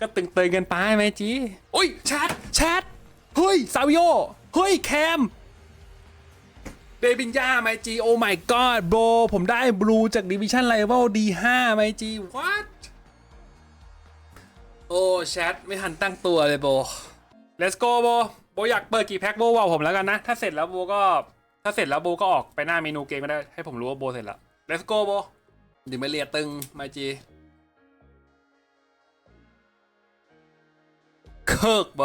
ก็ตึงเตยเกินไปไหมจีโอ้ยแชทแชทเฮ้ยซาวิโอเฮ้ยแคมเดบินยาไหมจีโอ้ my god bro ผมได้บลูจากดิวิชั่นไ i เวล D5 ไหมจี what โอ้แชทไม่ทันตั้งตัวเลยโบ let's go โบโบอยากเปิดกี่แพ็คโบบอกผมแล้วกันนะ ถ้าเสร็จแล้วโบก็ ถ้าเสร็จแล้วโบก็ออกไปหน้าเมนูเกมก็ได้ ให้ผมรู้ว่าโบเสร็จแล้ว let's go โบดิมาเรียตึงไมจี เคิร์กโบ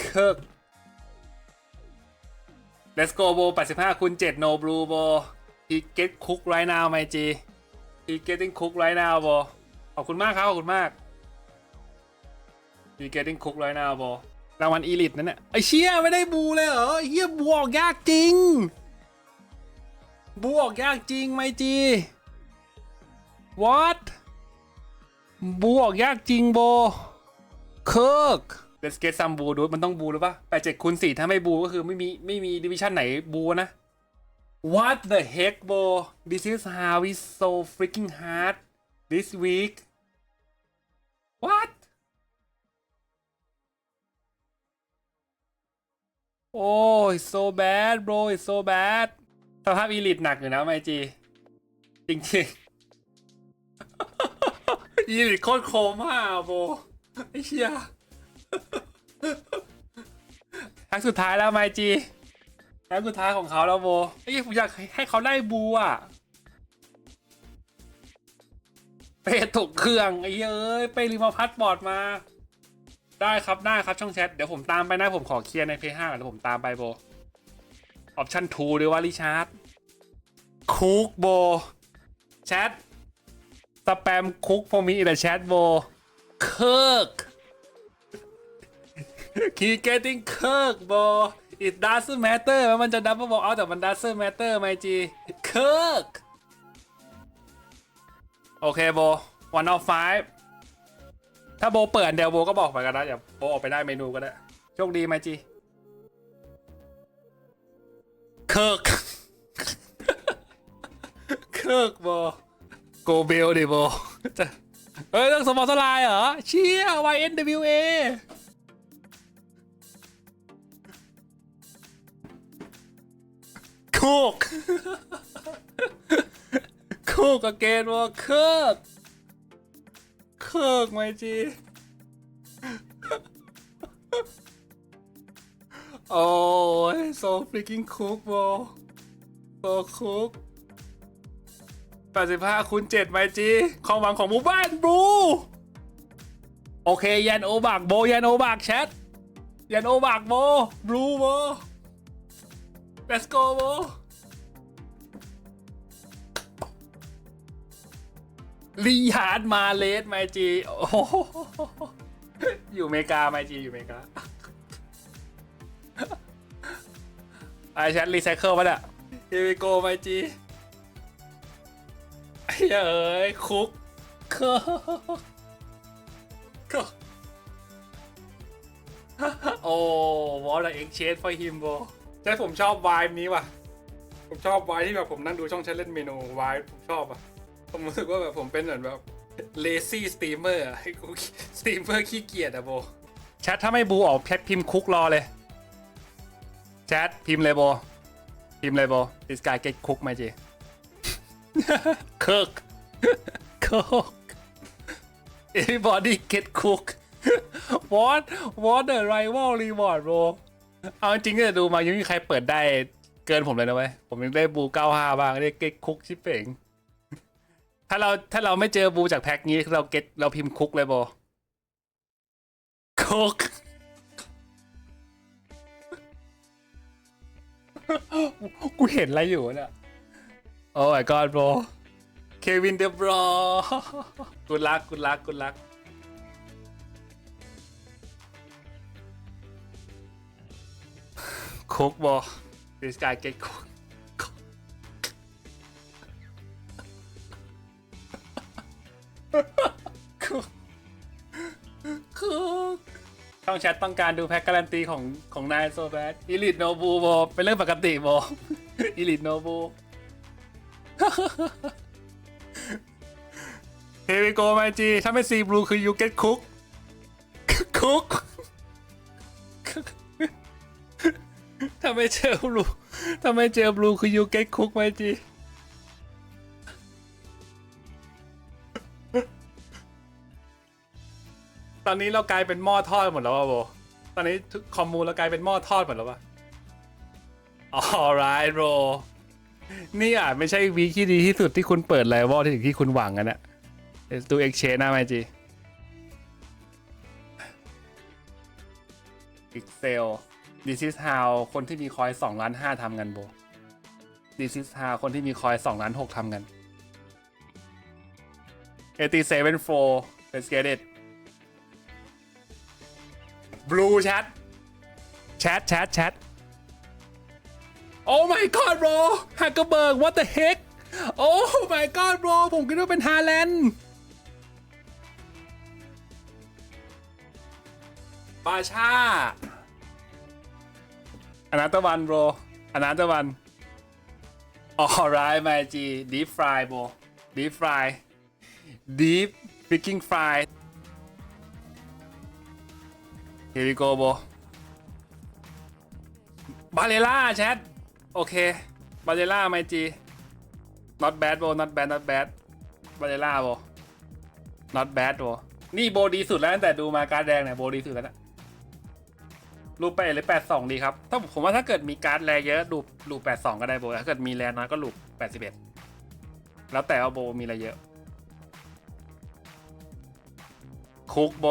เคิร์ก let's go โบ85คูณ7 no blue โบ he get cook right now ไมจี he getting cook right now โบขอบคุณมากครับ ขอบคุณมาก he getting cook right now โบรางวัลอีลิทนั่นน่ะไอเชี่ยไม่ได้บูเลยเหรอไอเฮียบูออกยากจริง บูออกยากจริงไมจี what บูออกยากจริงโบ เคิร์ก let's get some บูดูมันต้องบูหรือปะแปดเจ็ดคูณสี่ถ้าไม่บูก็คือไม่มีไม่มีดิวิชั่นไหนบูนะ what the heck bro this is how we so freaking hard this week what โอ้ย so bad bro it's so bad สภาพอีลิทหนักอยู่นะไมจี จริงๆ อีลิทโคตรโคม่าโบ ไอ้เชี่ยครั้งสุดท้ายแล้วไมจีครั้งสุดท้ายของเขาแล้วโบไอ้ยผมอยากให้เขาได้บูอะเปตกเครื่องไอ้เหี้ยเอ้ยไปรีมาพัดบอร์ดมา ได้ครับได้ครับช่องแชทเดี๋ยวผมตามไปนะผมขอเคลียร์ใน P5 ก่อนแล้วผมตามไปโบออปชั่น2ด้วยว่าริชาร์ดคุกโบแชทสแปมคุกพอมีแต่แชทโบ เคิร์กคีเกตติ้งเคิร์กโบ it doesn't matter มันจะดับเบิลบอกเอาแต่มัน doesn't matter ไหมจีเคิร์กโอเคโบ one of five ถ้าโบเปิดเดี๋ยวโบก็บอกไปกันนะอย่าโบออกไปได้เมนูก็ได้ โชคดีไหมจีเคิร์กเคิร์กโบโกเบลดิโบจะ เฮ้ยต้องสมอลสลายเหรอ เชี่ย YNWA โคกโคกอเกนวอเคิร์กเคิร์กไหมจี โอ้ย so freaking cook bro so cook 85คูณ7ไหมจีความหวังของหมู่บ้านบลูโอเค ยันโอบักโบยันโอบักแชทยันโอบักโบบลูโบ let's go โบลีฮาร์ดมาเลสไมจีโอ้โหอยู่เมกาไมจีอยู่เมกาไอแชทรีไซเคิลปะเนี่ยเฮวิโกไมจี เอ้ยคุกคุกคุกโอ้วอลเอ็กเชนฟอร์ฮิมโบใช่ผมชอบวายนี้ว่ะ ผมชอบวายที่แบบผมนั่งดูช่องแชทเล่นเมนูวายผมชอบอะ ผมรู้สึกว่าแบบผมเป็นเหมือนแบบ lazy streamer อะให้กู streamer ขี้เกียจอะโบแชทถ้าไม่บูออกแชทพิมพ์คุกรอเลยแชทพิมพ์เลยโบพิมพ์เลยโบ this guy get cook ไหมจี cook cook everybody get cook what what the rival reward bro เอาจริงๆก็ดูมายังไม่มีใครเปิดได้เกินผมเลยนะเว้ยผมยังได้บู95บ้างได้ get cook ชิบเป่งถ้าเราถ้าเราไม่เจอบูจากแพ็คนี้เราเก็ตเราพิมพ์คุกเลยโบคุกกูเห็นอะไรอยู่เนี่ย โอ้ my god bro เควินเดบรอกุลักกุลักกุลักคุกบอ this guy get cook คุกคุกช่องแชทต้องการดูแพ็กการันตีของของนายโซแบดอีลิทโนบูบอเป็นเรื่องปกติบออีลิทโนบู เฮวิโกไมจีถ้าไม่ซีบลูคือยูเก็ตคุกคุกถ้าไม่เจอบลูถ้าไม่เจอบลูคือ you get cook ไหมจีตอนนี้เรากลายเป็นหม้อทอดหมดแล้วอะโบตอนนี้ทุกคอมมูเรากลายเป็นหม้อทอดหมดแล้วปะ alright bro นี่อาจไม่ใช่วีคที่ดีที่สุดที่คุณเปิดไลวอลที่ถึงที่คุณหวังกันนะดู exchange นะไมจี Excel This is how คนที่มีคอย2ล้าน5ทำกันโบ This is how คนที่มีคอย2ล้าน6ทำกัน87 4 let's get it Blue chat chat chat chat Oh my god bro ฮักเกอร์เบิร์ก what the heck Oh my god bro ผมคิดว่าเป็นฮาแลนด์บาชาอนาตวัน bro อนาตวัน alright my G deep fry bro deep fry deep freaking fry here we go bro บาเลล่าแชท โอเค บาเลล่าไมจี not bad โบ not bad not bad บาเลล่าโบ not bad โบ นี่โบดีสุดแล้วตั้งแต่ดูมาการ์ดแดงเนี่ยโบดีสุดแล้วนะรูปแปหรือแปดสองดีครับ ถ้าผมว่าถ้าเกิดมีการ์ดแรเยอะรูปรูปแปดสองก็ได้โบ ถ้าเกิดมีแรน้อยก็รูปแปดสิบเอ็ดแล้วแต่ว่าโบมีอะไรเยอะ คุกโบ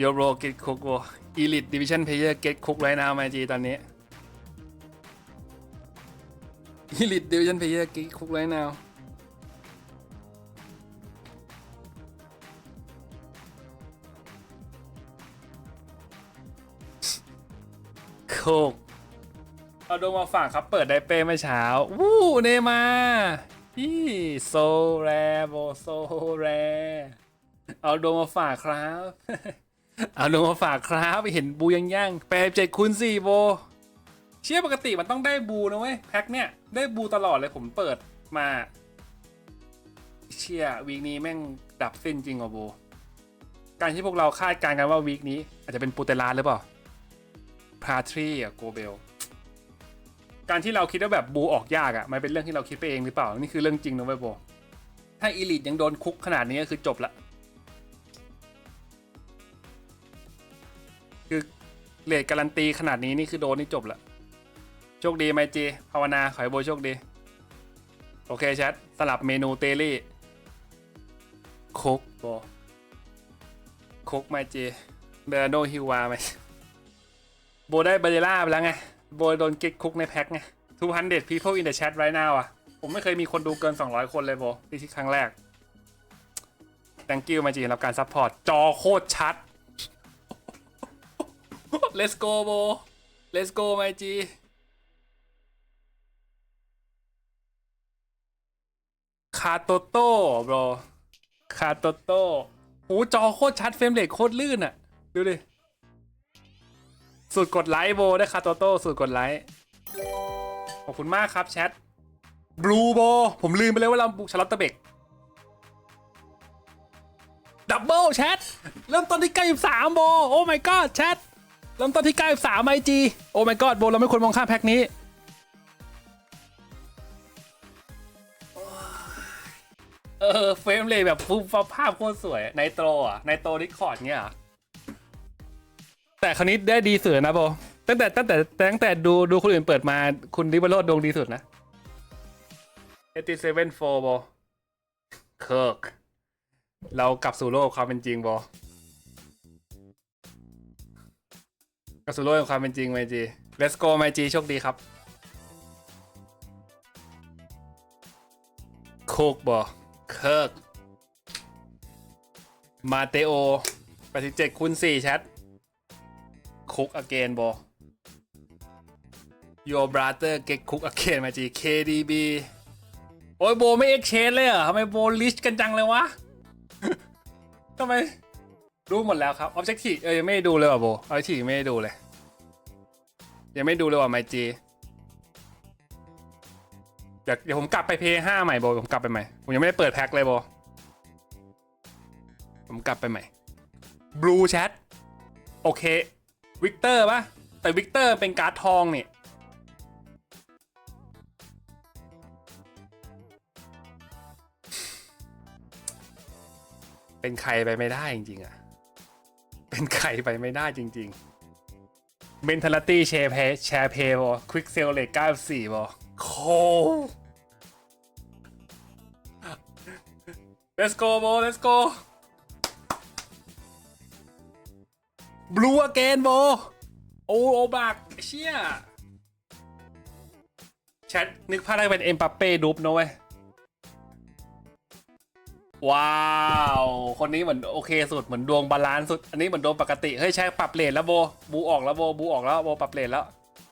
ยูโรเกตคุกวอีลิตดิวิชั่นเพลเยอร์เกตคุกไรนาวไมจีตอนนี้อีลิตดิวิชั่นเพลเยอร์เกตคุกไรนาวโคกเอาดวงมาฝากครับ เปิดไดเป้เมื่อเช้า วู้เนมาอีโซแรโบโซแรเอาดวงมาฝากครับ เอาดวงมาฝากครับไปเห็นบูยังย่างแปดเจ็ดคูณสี่โบ เชื่อปกติมันต้องได้บูนะเว้ยแพ็คเนี่ยได้บูตลอดเลยผมเปิดมา เชื่อวีคนี้แม่งดับสิ้นจริงเหรอโบ การที่พวกเราคาดการณ์กันว่าวีคนี้ อาจจะเป็นปูเตลาหรือเปล่าพาทรีอะโกเบลการที่เราคิดว่าแบบบูออกยากอะมันเป็นเรื่องที่เราคิดไปเองหรือเปล่า นี่คือเรื่องจริงนะเว้ยโบ ถ้าอีลิทยังโดนคุกขนาดนี้ก็คือจบละ เลทการันตีขนาดนี้นี่คือโดนนี่จบละโชคดีไหมจีภาวนาขอให้โบโชคดี โอเคแชทสลับเมนูเตลี่คุกโบคุกไหมจีเบรโนฮิวาไหมโบได้เบเรล่าไปแล้วไง โบโดนกิ๊กคุกในแพ็คไง200 people in the chat right now อะ ผมไม่เคยมีคนดูเกิน 200 คนเลยโบนี่ที่ครั้งแรก thank you มาจีสำหรับการซัพพอร์ต จอโคตรชัด let's go โบ let's go มาจีคาโตโต้บรคาโตโต้โหจอโคตรชัดเฟรมเรทโคตรลื่นอะดูดิสูตรกดไลค์โบได้คาโตโต้สูตรกดไลค์ ขอบคุณมากครับแชทบลูโบ ผมลืมไปเลยว่าเราบุกชาร์ลอตเตเบกดับเบิลแชท เริ่มต้นที่93โบ โอ้ my god แชท เริ่มต้นที่93ไอจีโอ้ my god โบเราไม่ควรมองข้ามแพ็คนี้เออเฟรมเลยแบบฟุบฟับภาพโคตรสวยในโตรอะในโตดิคอร์ดเนี้ยเหรอแต่คราวนี้ได้ดีสุดนะโบตั้งแต่ตั้งแต่ตั้งแต่ดูดูคนอื่นเปิดมาคุณดิบโรดดวงดีสุดนะ87 4โบเคิร์กเรากลับสู่โลกความเป็นจริงโบ กลับสู่โลกแห่งความเป็นจริงไมจี let's go ไมจีโชคดีครับ โคกบอเคิร์กมาเตโอ87คูณ4แชทคุกอเกนโบ Your brother get cook again มาจี KDB โอ้ยโบไม่เอ็กเชนเลยเหรอทำไมโบลิชกันจังเลยวะ ทำไม รู้หมดแล้วครับ Objective เออยังไม่ได้ดูเลยว่ะโบ Objective ไม่ได้ดูเลย ยังไม่ดูเลยว่ะไมจีเดี๋ยวเดี๋ยวผมกลับไปเพย์ห้าใหม่โบผมกลับไปใหม่ ผมยังไม่ได้เปิดแพ็คเลยโบผมกลับไปใหม่ Blue Chat โอเควิกเตอร์ปะแต่วิกเตอร์เป็นการ์ดทองเนี่ยเป็นใครไปไม่ได้จริงๆอะ เป็นใครไปไม่ได้จริงๆ mentality share pay share pay บอ quick sale rate 94บอโค let's go บอ let's go blue again บอโอโอบักเชี่ยแชทนึกภาพได้เป็นเอ็มปัปเป้ดุบนะเว้ย ว้าว คนนี้เหมือนโอเคสุดเหมือนดวงบาลานซ์สุด อันนี้เหมือนดวงปกติ เฮ้ยใช่ปรับเลทแล้วโบ บูออกแล้วโบ บูออกแล้วโบปรับเลทแล้ว